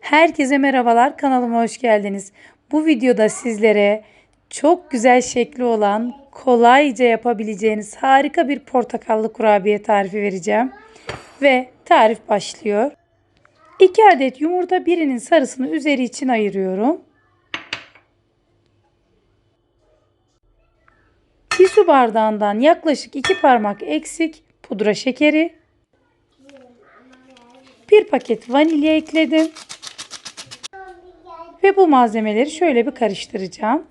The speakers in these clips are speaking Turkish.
Herkese merhabalar kanalıma hoş geldiniz. Bu videoda sizlere çok güzel şekli olan kolayca yapabileceğiniz harika bir portakallı kurabiye tarifi vereceğim. Ve tarif başlıyor. 2 adet yumurta birinin sarısını üzeri için ayırıyorum. Bir su bardağından yaklaşık 2 parmak eksik pudra şekeri, bir paket vanilya ekledim. Ve bu malzemeleri şöyle bir karıştıracağım.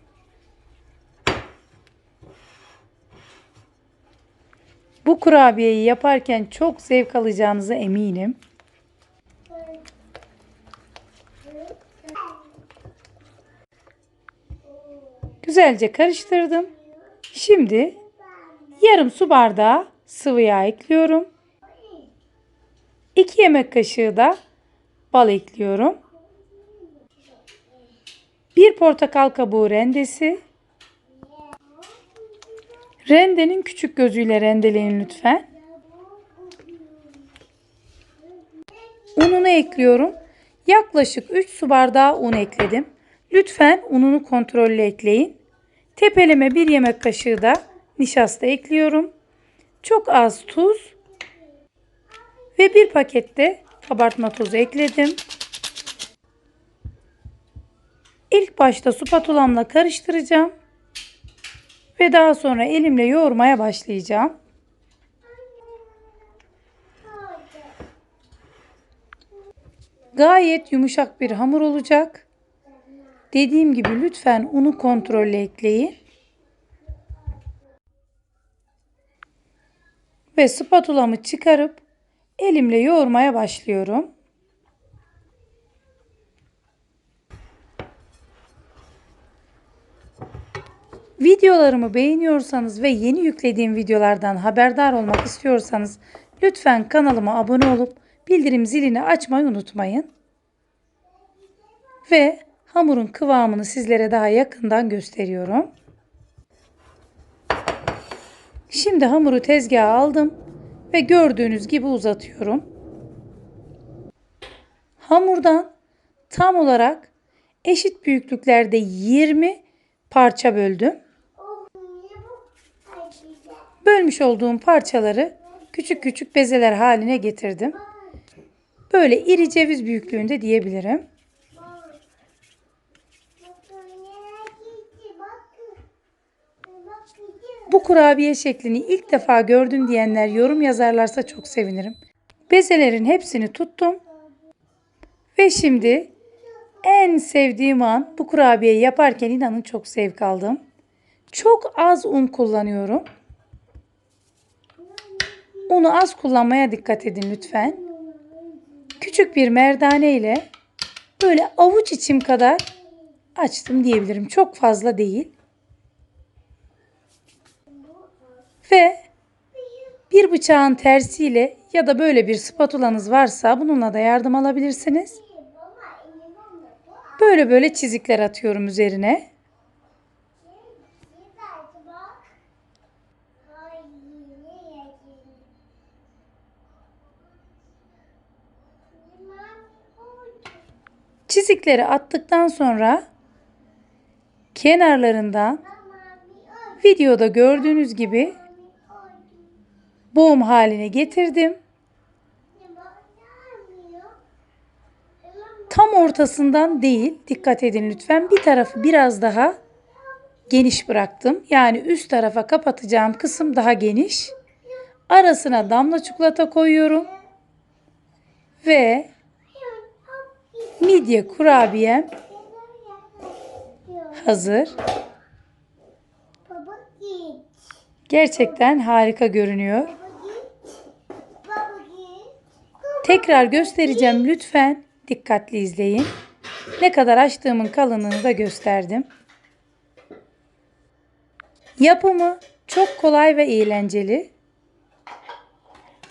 Bu kurabiyeyi yaparken çok zevk alacağınıza eminim. Güzelce karıştırdım. Şimdi yarım su bardağı sıvı yağ ekliyorum. 2 yemek kaşığı da bal ekliyorum. 1 portakal kabuğu rendesi. Rendenin küçük gözüyle rendeleyin lütfen. Ununu ekliyorum. Yaklaşık 3 su bardağı un ekledim. Lütfen ununu kontrollü ekleyin. Tepeleme 1 yemek kaşığı da nişasta ekliyorum. Çok az tuz ve bir pakette kabartma tozu ekledim. İlk başta spatulamla karıştıracağım. Ve daha sonra elimle yoğurmaya başlayacağım. Gayet yumuşak bir hamur olacak. Dediğim gibi lütfen unu kontrollü ekleyin. Ve spatulamı çıkarıp elimle yoğurmaya başlıyorum. Videolarımı beğeniyorsanız ve yeni yüklediğim videolardan haberdar olmak istiyorsanız lütfen kanalıma abone olup bildirim zilini açmayı unutmayın. Ve hamurun kıvamını sizlere daha yakından gösteriyorum. Şimdi hamuru tezgaha aldım ve gördüğünüz gibi uzatıyorum. Hamurdan tam olarak eşit büyüklüklerde 20 parça böldüm. Bölmüş olduğum parçaları küçük küçük bezeler haline getirdim. Böyle iri ceviz büyüklüğünde diyebilirim. Bu kurabiye şeklini ilk defa gördüm diyenler yorum yazarlarsa çok sevinirim. Bezelerin hepsini tuttum. Ve şimdi en sevdiğim an bu kurabiyeyi yaparken inanın çok zevk aldım. Çok az un kullanıyorum. Unu az kullanmaya dikkat edin lütfen. Küçük bir merdane ile böyle avuç içim kadar açtım diyebilirim. Çok fazla değil. Ve bir bıçağın tersiyle ya da böyle bir spatulanız varsa bununla da yardım alabilirsiniz. Böyle böyle çizikler atıyorum üzerine. Çizikleri attıktan sonra kenarlarından videoda gördüğünüz gibi boğum haline getirdim. Tam ortasından değil, dikkat edin lütfen. Bir tarafı biraz daha geniş bıraktım. Yani üst tarafa kapatacağım kısım daha geniş. Arasına damla çikolata koyuyorum. Ve midye kurabiyem hazır. Gerçekten harika görünüyor. Tekrar göstereceğim lütfen dikkatli izleyin. Ne kadar açtığımın kalınlığını da gösterdim. Yapımı çok kolay ve eğlenceli.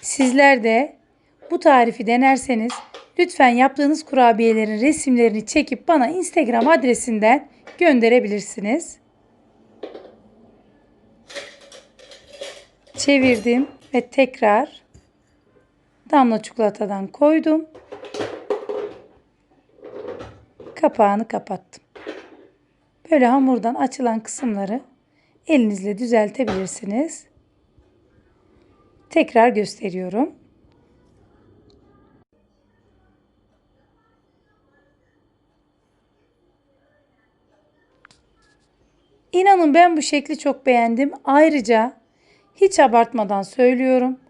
Sizler de bu tarifi denerseniz lütfen yaptığınız kurabiyelerin resimlerini çekip bana Instagram adresinden gönderebilirsiniz. Çevirdim ve tekrar damla çikolatadan koydum. kapağını kapattım. Böyle hamurdan açılan kısımları elinizle düzeltebilirsiniz. Tekrar gösteriyorum. İnanın ben bu şekli çok beğendim. Ayrıca hiç abartmadan söylüyorum.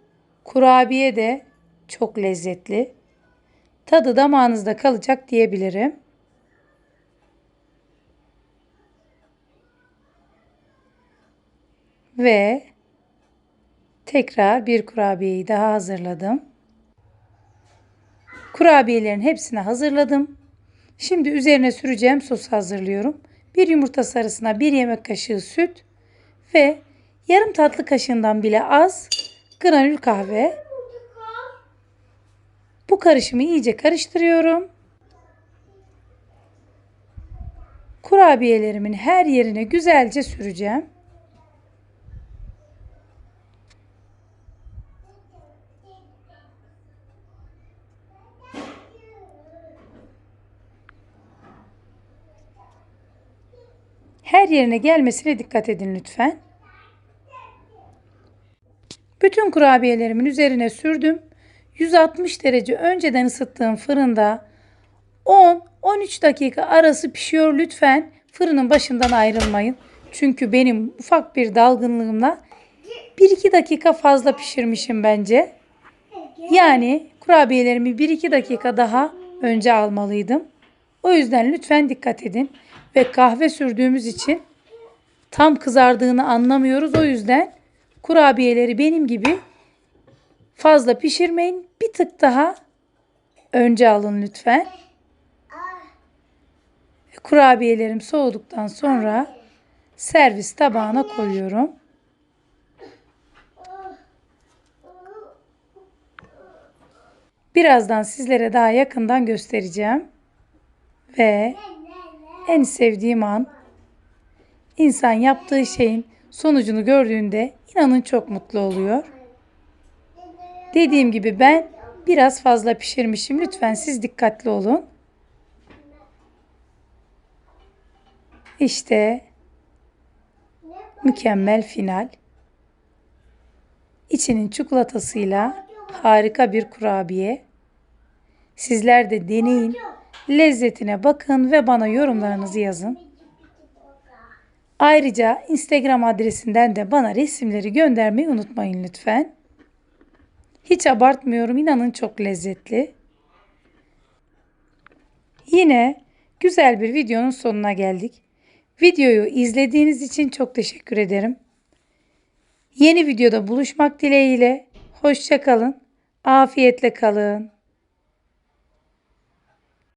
Kurabiye de çok lezzetli. Tadı damağınızda kalacak diyebilirim. Ve tekrar bir kurabiyeyi daha hazırladım. Kurabiyelerin hepsini hazırladım. Şimdi üzerine süreceğim sosu hazırlıyorum. Bir yumurta sarısına bir yemek kaşığı süt ve yarım tatlı kaşığından bile az granül kahve. Bu karışımı iyice karıştırıyorum. Kurabiyelerimin her yerine güzelce süreceğim. Her yerine gelmesine dikkat edin lütfen. Bütün kurabiyelerimin üzerine sürdüm. 160 derece önceden ısıttığım fırında 10-13 dakika arası pişiyor. Lütfen fırının başından ayrılmayın. Çünkü benim ufak bir dalgınlığımla 1-2 dakika fazla pişirmişim bence. Yani kurabiyelerimi 1-2 dakika daha önce almalıydım. O yüzden lütfen dikkat edin. Ve kahve sürdüğümüz için tam kızardığını anlamıyoruz. O yüzden kurabiyeleri benim gibi fazla pişirmeyin. Bir tık daha önce alın lütfen. Kurabiyelerim soğuduktan sonra servis tabağına koyuyorum. Birazdan sizlere daha yakından göstereceğim. Ve en sevdiğim an insan yaptığı şeyin sonucunu gördüğünde inanın çok mutlu oluyor. Dediğim gibi ben biraz fazla pişirmişim. Lütfen siz dikkatli olun. İşte mükemmel final. İçinin çikolatasıyla harika bir kurabiye. Sizler de deneyin. Lezzetine bakın ve bana yorumlarınızı yazın. Ayrıca Instagram adresinden de bana resimleri göndermeyi unutmayın lütfen. Hiç abartmıyorum. inanın çok lezzetli. Yine güzel bir videonun sonuna geldik. Videoyu izlediğiniz için çok teşekkür ederim. Yeni videoda buluşmak dileğiyle. Hoşça kalın. Afiyetle kalın.